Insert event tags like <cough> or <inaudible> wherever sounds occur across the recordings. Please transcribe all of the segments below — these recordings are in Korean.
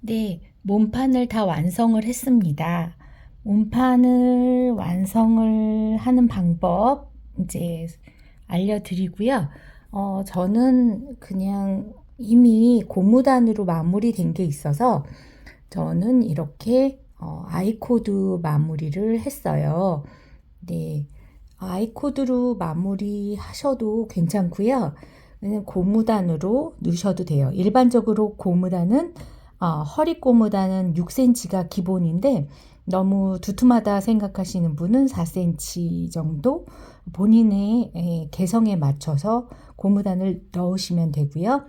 네, 몸판을 다 완성을 했습니다. 몸판을 완성을 하는 방법 이제 알려드리고요. 어, 저는 그냥 이미 고무단으로 마무리된 게 있어서 저는 이렇게 어, 아이코드 마무리를 했어요. 네, 아이코드로 마무리 하셔도 괜찮고요. 고무단으로 넣으셔도 돼요. 일반적으로 고무단은 어, 허리 고무단은 6cm가 기본인데 너무 두툼하다 생각하시는 분은 4cm 정도 본인의 에, 개성에 맞춰서 고무단을 넣으시면 되고요.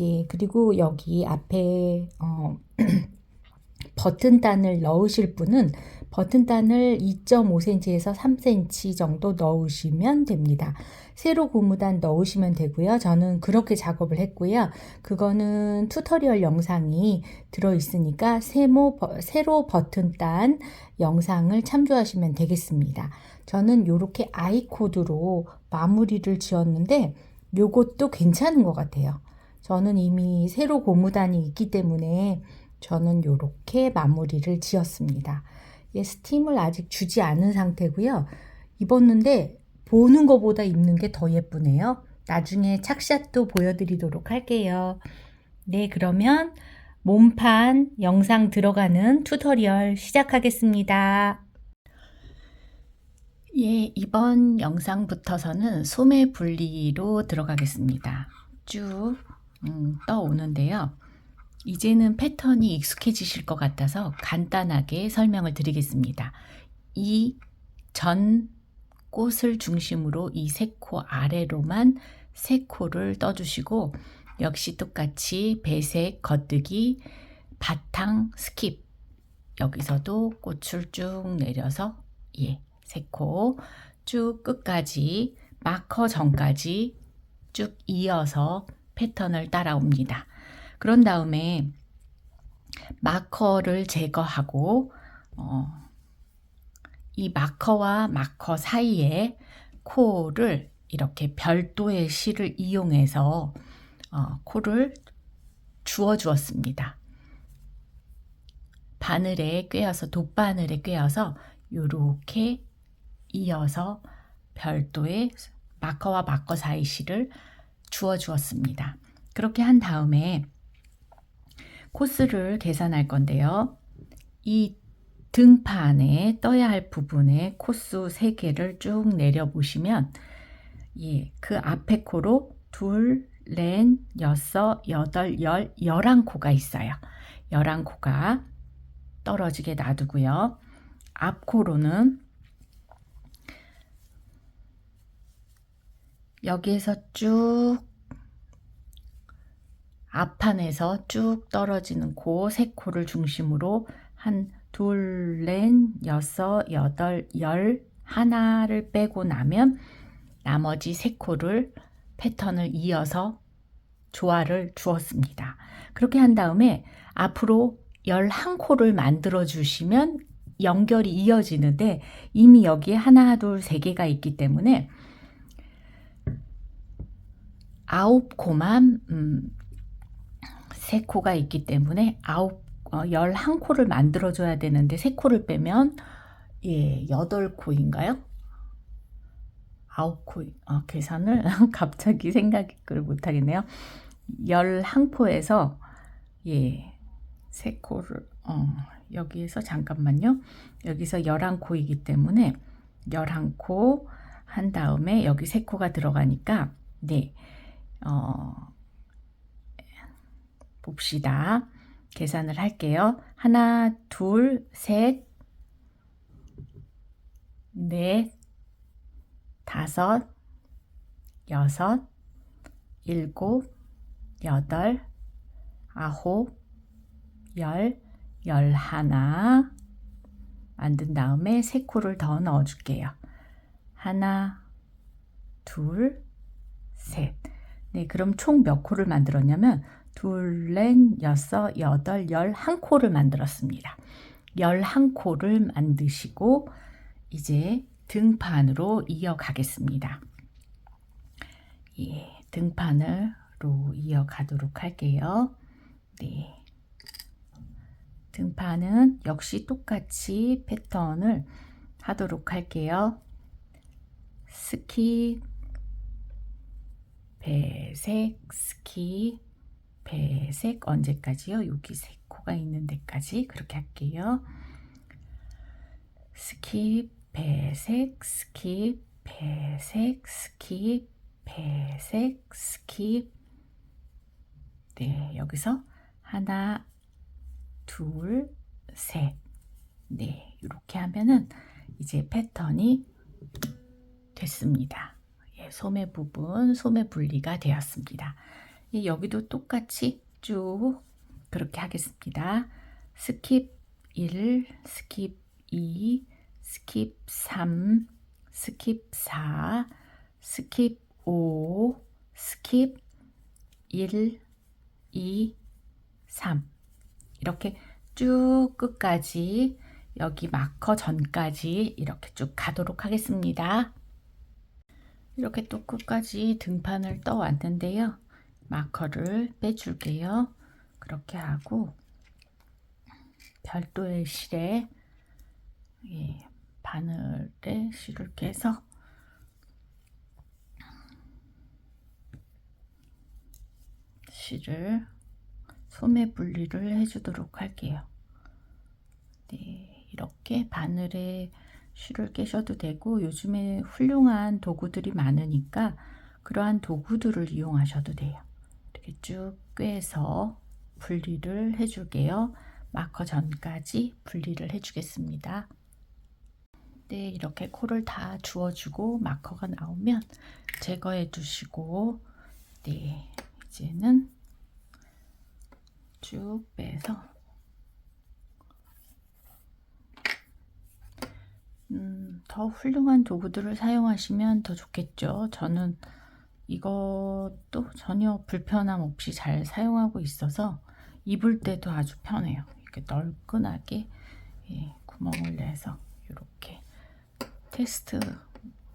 예, 그리고 여기 앞에 어, <clears throat> 버튼단을 넣으실 분은 버튼단을 2.5cm에서 3cm 정도 넣으시면 됩니다. 세로 고무단 넣으시면 되고요. 저는 그렇게 작업을 했고요. 그거는 튜토리얼 영상이 들어있으니까 세모, 세로 버튼단 영상을 참조하시면 되겠습니다. 저는 이렇게 아이코드로 마무리를 지었는데 요것도 괜찮은 것 같아요. 저는 이미 세로 고무단이 있기 때문에 저는 이렇게 마무리를 지었습니다. 예, 스팀을 아직 주지 않은 상태고요. 입었는데 보는 것보다 입는 게 더 예쁘네요. 나중에 착샷도 보여드리도록 할게요. 네, 그러면 몸판 영상 들어가는 튜토리얼 시작하겠습니다. 예, 이번 영상부터서는 소매 분리로 들어가겠습니다. 쭉 음, 떠오는데요. 이제는 패턴이 익숙해지실 것 같아서 간단하게 설명을 드리겠습니다. 이 전 꽃을 중심으로 이 세 코 아래로만 세 코를 떠주시고 역시 똑같이 배색, 겉뜨기, 바탕, 스킵 여기서도 꽃을 쭉 내려서 예, 세 코 쭉 끝까지 마커 전까지 쭉 이어서 패턴을 따라옵니다. 그런 다음에 마커를 제거하고 어, 이 마커와 마커 사이에 코를 이렇게 별도의 실을 이용해서 어, 코를 주워 주었습니다. 바늘에 꿰어서 돗바늘에 꿰어서 이렇게 이어서 별도의 마커와 마커 사이 실을 주어 주었습니다. 그렇게 한 다음에 코스를 계산할 건데요. 이 등판에 떠야 할 부분에 코스 3개를 쭉 내려 보시면 예, 그 앞에 코로 둘, 넷, 여섯, 여덟, 열, 열한 코가 있어요. 열한 코가 떨어지게 놔두고요. 앞 코로는 여기에서 쭉 앞판에서 쭉 떨어지는 코세 코를 중심으로 한 둘, 넷, 여섯, 여덟, 열 하나를 빼고 나면 나머지 세 코를 패턴을 이어서 조화를 주었습니다. 그렇게 한 다음에 앞으로 11코를 만들어 주시면 연결이 이어지는데 이미 여기에 하나, 둘, 세 개가 있기 때문에 아홉 코만 음, 세 코가 있기 때문에 아홉 어, 11코를 만들어 줘야 되는데 세 코를 빼면 예, 8코인가요? 9코 어, 계산을 <laughs> 갑자기 생각을 못 하겠네요. 11코에서 예, 세 코를 어, 여기에서 잠깐만요. 여기서 11코이기 때문에 11코 한 다음에 여기 세 코가 들어가니까 네. 어, 봅시다. 계산을 할게요. 하나, 둘, 셋, 넷, 다섯, 여섯, 일곱, 여덟, 아홉, 열, 열하나 만든 다음에 세 코를 더 넣어줄게요. 하나, 둘, 셋. 네, 그럼 총 몇 코를 만들었냐면 둘, 넷, 여섯, 여덟, 열 한 코를 만들었습니다. 열 한 코를 만드시고 이제 등판으로 이어가겠습니다. 예, 등판으로 이어가도록 할게요. 네. 등판은 역시 똑같이 패턴을 하도록 할게요. 스킵, 배색, 스킵, 배색 언제까지요? 여기 세 코가 있는 데까지 그렇게 할게요. 스킵, 배색, 스킵, 배색, 스킵, 배색, 스킵. 네, 여기서 하나, 둘, 셋. 네, 이렇게 하면은 이제 패턴이 됐습니다. 예, 소매 부분, 소매 분리가 되었습니다. 예, 여기도 똑같이 쭉 그렇게 하겠습니다. 스킵 1, 스킵 2, 스킵 3, 스킵 4, 스킵 5, 스킵 1, 2, 3 이렇게 쭉 끝까지 여기 마커 전까지 이렇게 쭉 가도록 하겠습니다. 이렇게 또 끝까지 등판을 떠 왔는데요. 마커를 빼줄게요. 그렇게 하고 별도의 실에 예, 바늘에 실을 깨서 실을 소매 분리를 해주도록 할게요. 네, 이렇게 바늘에 실을 깨셔도 되고 요즘에 훌륭한 도구들이 많으니까 그러한 도구들을 이용하셔도 돼요. 쭉 꿰서 분리를 해줄게요. 마커 전까지 분리를 해주겠습니다. 네, 이렇게 코를 다 주워주고 마커가 나오면 제거해 주시고 네, 이제는 쭉 빼서 음, 더 훌륭한 도구들을 사용하시면 더 좋겠죠. 저는 이것도 전혀 불편함 없이 잘 사용하고 있어서 입을 때도 아주 편해요. 이렇게 넓끈하게 예, 구멍을 내서 이렇게 테스트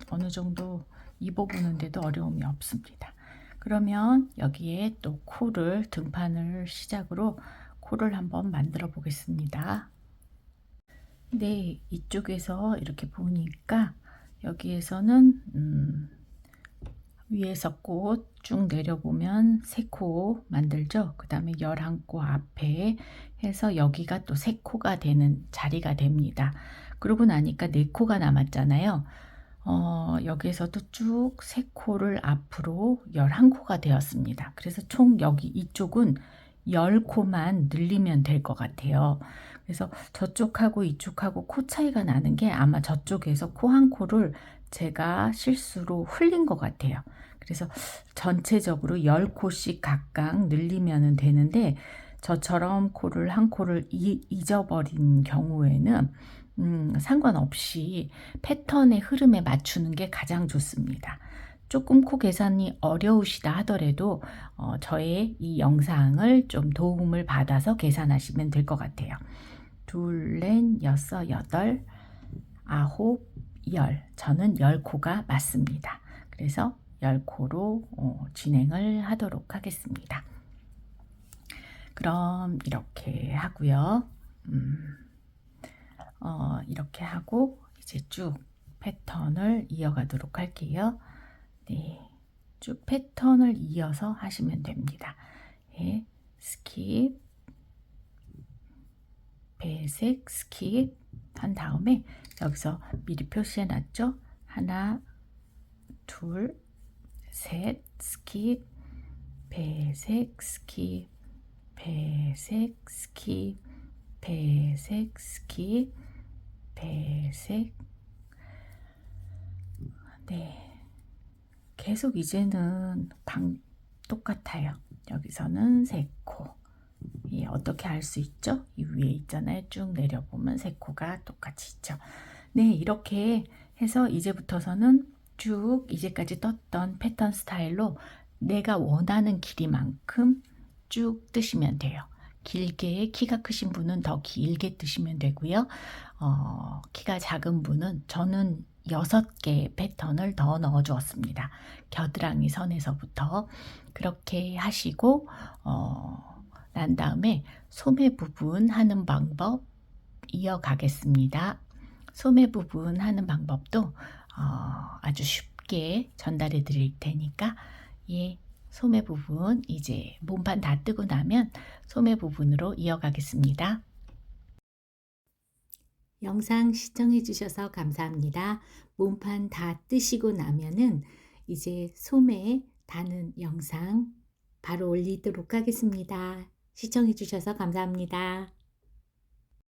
어느 정도 입어보는데도 어려움이 없습니다. 그러면 여기에 또 코를 등판을 시작으로 코를 한번 만들어 보겠습니다. 네, 이쪽에서 이렇게 보니까 여기에서는 음, 위에서 꽃 쭉 내려보면 세 코 만들죠. 그 다음에 11코 앞에 해서 여기가 또 세 코가 되는 자리가 됩니다. 그러고 나니까 네 코가 남았잖아요. 어, 여기에서도 쭉 세 코를 앞으로 11코가 되었습니다. 그래서 총 여기 이쪽은 10코만 늘리면 될 것 같아요. 그래서 저쪽하고 이쪽하고 코 차이가 나는 게 아마 저쪽에서 코 한 코를 제가 실수로 흘린 것 같아요. 그래서 전체적으로 10코씩 각각 늘리면 되는데 저처럼 코를 한 코를 잊어버린 경우에는 음, 상관없이 패턴의 흐름에 맞추는 게 가장 좋습니다. 조금 코 계산이 어려우시다 하더라도 어, 저의 이 영상을 좀 도움을 받아서 계산하시면 될 것 같아요. 둘, 넷, 여섯, 여덟, 아홉, 열. 저는 열 코가 맞습니다. 그래서 열 코로 어, 진행을 하도록 하겠습니다. 그럼 이렇게 하고요. 음, 어, 이렇게 하고 이제 쭉 패턴을 이어가도록 할게요. 네, 쭉 패턴을 이어서 하시면 됩니다. 예, 스킵, 배색, 스킵 한 다음에 여기서 미리 표시해 놨죠? 하나, 둘, 셋, 스킵, 배색, 스킵, 배색, 스킵, 배색, 스킵, 배색. 네. 계속 이제는 방 똑같아요. 여기서는 세 코. 예, 어떻게 알 수 있죠? 이 위에 있잖아요. 쭉 내려보면 세 코가 똑같이 있죠. 네, 이렇게 해서 이제부터서는 쭉 이제까지 떴던 패턴 스타일로 내가 원하는 길이만큼 쭉 뜨시면 돼요. 길게 키가 크신 분은 더 길게 뜨시면 되고요. 어, 키가 작은 분은 저는 6개의 패턴을 더 넣어 주었습니다. 겨드랑이 선에서부터 그렇게 하시고 어, 난 다음에 소매 부분 하는 방법 이어가겠습니다. 소매 부분 하는 방법도 어, 아주 쉽게 전달해 드릴 테니까 예, 소매 부분 이제 몸판 다 뜨고 나면 소매 부분으로 이어가겠습니다. 영상 시청해 주셔서 감사합니다. 몸판 다 뜨시고 나면은 이제 소매 다는 영상 바로 올리도록 하겠습니다. 시청해 주셔서 감사합니다.